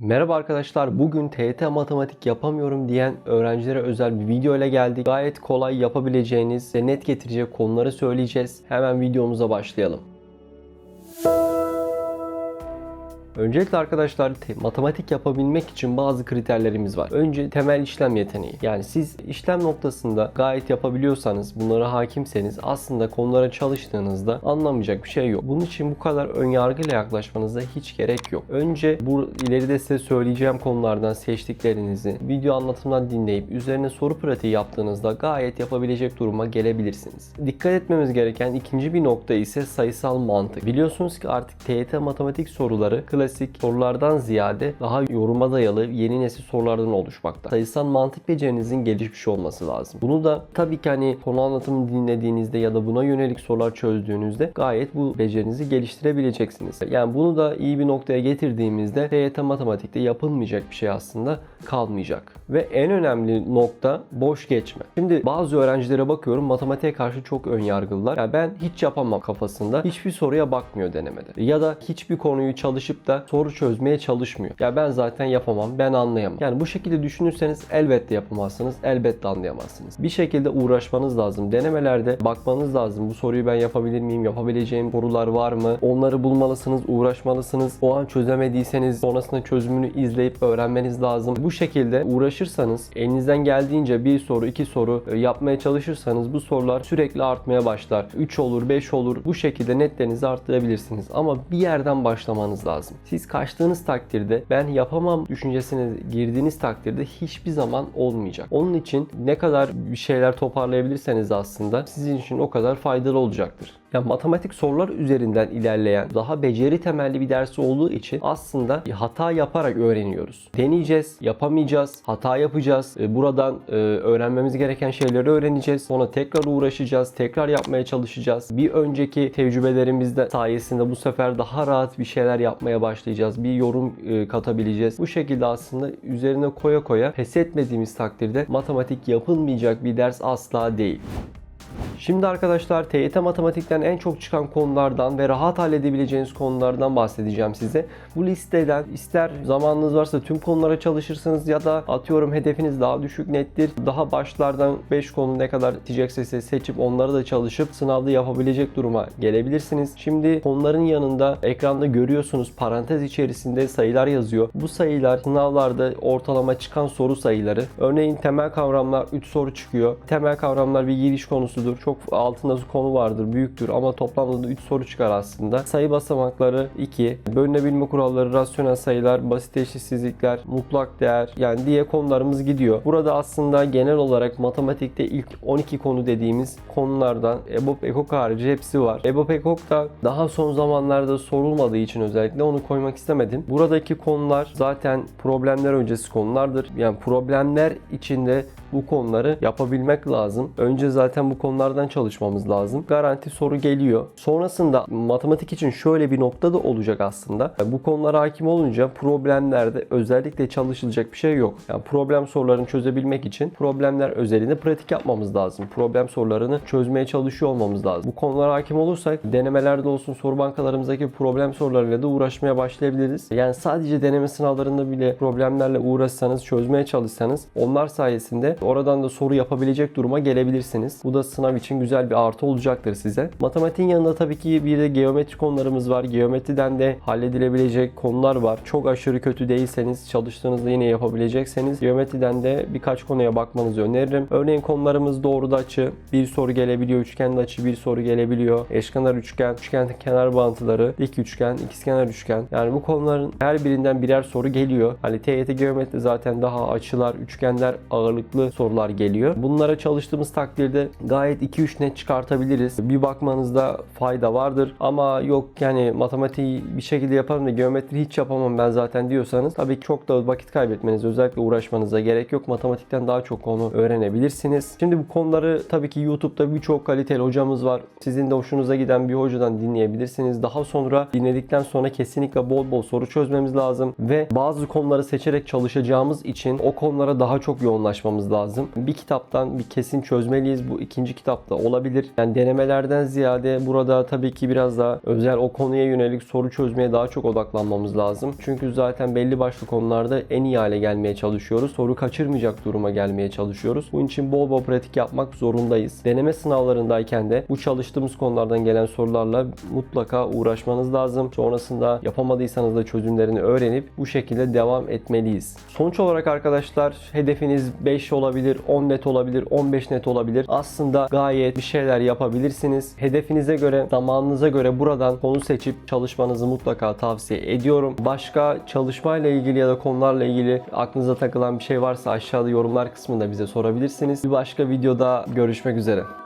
Merhaba arkadaşlar. Bugün TYT matematik yapamıyorum diyen öğrencilere özel bir video ile geldik. Gayet kolay yapabileceğiniz ve net getirecek konuları söyleyeceğiz. Hemen videomuza başlayalım. Öncelikle arkadaşlar te- matematik yapabilmek için bazı kriterlerimiz var. Önce temel işlem yeteneği. Yani siz işlem noktasında gayet yapabiliyorsanız, bunlara hakimseniz aslında konulara çalıştığınızda anlamayacak bir şey yok. Bunun için bu kadar ön yargıyla yaklaşmanıza hiç gerek yok. Önce bu ileride size söyleyeceğim konulardan seçtiklerinizi video anlatımdan dinleyip üzerine soru pratiği yaptığınızda gayet yapabilecek duruma gelebilirsiniz. Dikkat etmemiz gereken ikinci bir nokta ise sayısal mantık. Biliyorsunuz ki artık TYT matematik soruları klasik sorulardan ziyade daha yoruma dayalı yeni nesil sorulardan oluşmakta. Sayısal mantık becerinizin gelişmiş olması lazım. Bunu da tabii ki hani konu anlatımını dinlediğinizde ya da buna yönelik sorular çözdüğünüzde gayet bu becerinizi geliştirebileceksiniz. Yani bunu da iyi bir noktaya getirdiğimizde TYT matematikte yapılmayacak bir şey aslında kalmayacak. Ve en önemli nokta boş geçme. Şimdi bazı öğrencilere bakıyorum matematiğe karşı çok ön yargılılar. Yani ben hiç yapamam kafasında. Hiçbir soruya bakmıyor denemede. Ya da hiçbir konuyu çalışıp da soru çözmeye çalışmıyor. Ya ben zaten yapamam, ben anlayamam. Yani bu şekilde düşünürseniz elbette yapamazsınız, elbette anlayamazsınız. Bir şekilde uğraşmanız lazım. Denemelerde bakmanız lazım. Bu soruyu ben yapabilir miyim? Yapabileceğim sorular var mı? Onları bulmalısınız, uğraşmalısınız. O an çözemediyseniz sonrasında çözümünü izleyip öğrenmeniz lazım. Bu şekilde uğraşırsanız, elinizden geldiğince bir soru, iki soru e, yapmaya çalışırsanız bu sorular sürekli artmaya başlar. 3 olur, 5 olur. Bu şekilde netlerinizi arttırabilirsiniz. Ama bir yerden başlamanız lazım. Siz kaçtığınız takdirde ben yapamam düşüncesine girdiğiniz takdirde hiçbir zaman olmayacak. Onun için ne kadar bir şeyler toparlayabilirseniz aslında sizin için o kadar faydalı olacaktır. Ya matematik sorular üzerinden ilerleyen daha beceri temelli bir ders olduğu için aslında hata yaparak öğreniyoruz. Deneyeceğiz, yapamayacağız, hata yapacağız. E, Buradan e, öğrenmemiz gereken şeyleri öğreneceğiz. Sonra tekrar uğraşacağız, tekrar yapmaya çalışacağız. Bir önceki tecrübelerimizde sayesinde bu sefer daha rahat bir şeyler yapmaya başlayacağız. Bir yorum e, katabileceğiz. Bu şekilde aslında üzerine koya koya pes etmediğimiz takdirde matematik yapılmayacak bir ders asla değil. Şimdi arkadaşlar TYT matematikten en çok çıkan konulardan ve rahat halledebileceğiniz konulardan bahsedeceğim size. Bu listeden ister zamanınız varsa tüm konulara çalışırsınız ya da atıyorum hedefiniz daha düşük nettir. Daha başlardan 5 konu ne kadar yetecekse size seçip onları da çalışıp sınavda yapabilecek duruma gelebilirsiniz. Şimdi konuların yanında ekranda görüyorsunuz parantez içerisinde sayılar yazıyor. Bu sayılar sınavlarda ortalama çıkan soru sayıları. Örneğin temel kavramlar 3 soru çıkıyor. Temel kavramlar bir giriş konusudur. Çok altında konu vardır, büyüktür ama toplamda da 3 soru çıkar aslında. Sayı basamakları 2, bölünebilme kuralları, rasyonel sayılar, basit eşitsizlikler, mutlak değer yani diye konularımız gidiyor. Burada aslında genel olarak matematikte ilk 12 konu dediğimiz konulardan EBOB, EKOK harici hepsi var. EBOB, EKOK da daha son zamanlarda sorulmadığı için özellikle onu koymak istemedim. Buradaki konular zaten problemler öncesi konulardır. Yani problemler içinde bu konuları yapabilmek lazım. Önce zaten bu konulardan çalışmamız lazım. Garanti soru geliyor. Sonrasında matematik için şöyle bir nokta da olacak aslında. Bu konulara hakim olunca problemlerde özellikle çalışılacak bir şey yok. Yani problem sorularını çözebilmek için problemler özelinde pratik yapmamız lazım. Problem sorularını çözmeye çalışıyor olmamız lazım. Bu konulara hakim olursak denemelerde olsun soru bankalarımızdaki problem sorularıyla da uğraşmaya başlayabiliriz. Yani sadece deneme sınavlarında bile problemlerle uğraşsanız, çözmeye çalışsanız onlar sayesinde oradan da soru yapabilecek duruma gelebilirsiniz. Bu da sınav için güzel bir artı olacaktır size. Matematiğin yanında tabii ki bir de geometri konularımız var. Geometriden de halledilebilecek konular var. Çok aşırı kötü değilseniz, çalıştığınızda yine yapabilecekseniz geometriden de birkaç konuya bakmanızı öneririm. Örneğin konularımız doğruda açı, bir soru gelebiliyor. Üçgende açı bir soru gelebiliyor. Eşkenar üçgen, üçgen kenar bağıntıları, dik üçgen, ikizkenar üçgen. Yani bu konuların her birinden birer soru geliyor. Hani TYT geometri zaten daha açılar, üçgenler ağırlıklı sorular geliyor. Bunlara çalıştığımız takdirde gayet 2-3 net çıkartabiliriz. Bir bakmanızda fayda vardır. Ama yok yani matematiği bir şekilde yaparım da geometri hiç yapamam ben zaten diyorsanız tabii çok da vakit kaybetmeniz özellikle uğraşmanıza gerek yok. Matematikten daha çok konu öğrenebilirsiniz. Şimdi bu konuları tabii ki YouTube'da birçok kaliteli hocamız var. Sizin de hoşunuza giden bir hocadan dinleyebilirsiniz. Daha sonra dinledikten sonra kesinlikle bol bol soru çözmemiz lazım ve bazı konuları seçerek çalışacağımız için o konulara daha çok yoğunlaşmamız lazım lazım. Bir kitaptan bir kesin çözmeliyiz. Bu ikinci kitapta olabilir. Yani denemelerden ziyade burada tabii ki biraz daha özel o konuya yönelik soru çözmeye daha çok odaklanmamız lazım. Çünkü zaten belli başlı konularda en iyi hale gelmeye çalışıyoruz. Soru kaçırmayacak duruma gelmeye çalışıyoruz. Bunun için bol bol pratik yapmak zorundayız. Deneme sınavlarındayken de bu çalıştığımız konulardan gelen sorularla mutlaka uğraşmanız lazım. Sonrasında yapamadıysanız da çözümlerini öğrenip bu şekilde devam etmeliyiz. Sonuç olarak arkadaşlar hedefiniz 5 olabilir, 10 net olabilir, 15 net olabilir. Aslında gayet bir şeyler yapabilirsiniz. Hedefinize göre, zamanınıza göre buradan konu seçip çalışmanızı mutlaka tavsiye ediyorum. Başka çalışmayla ilgili ya da konularla ilgili aklınıza takılan bir şey varsa aşağıda yorumlar kısmında bize sorabilirsiniz. Bir başka videoda görüşmek üzere.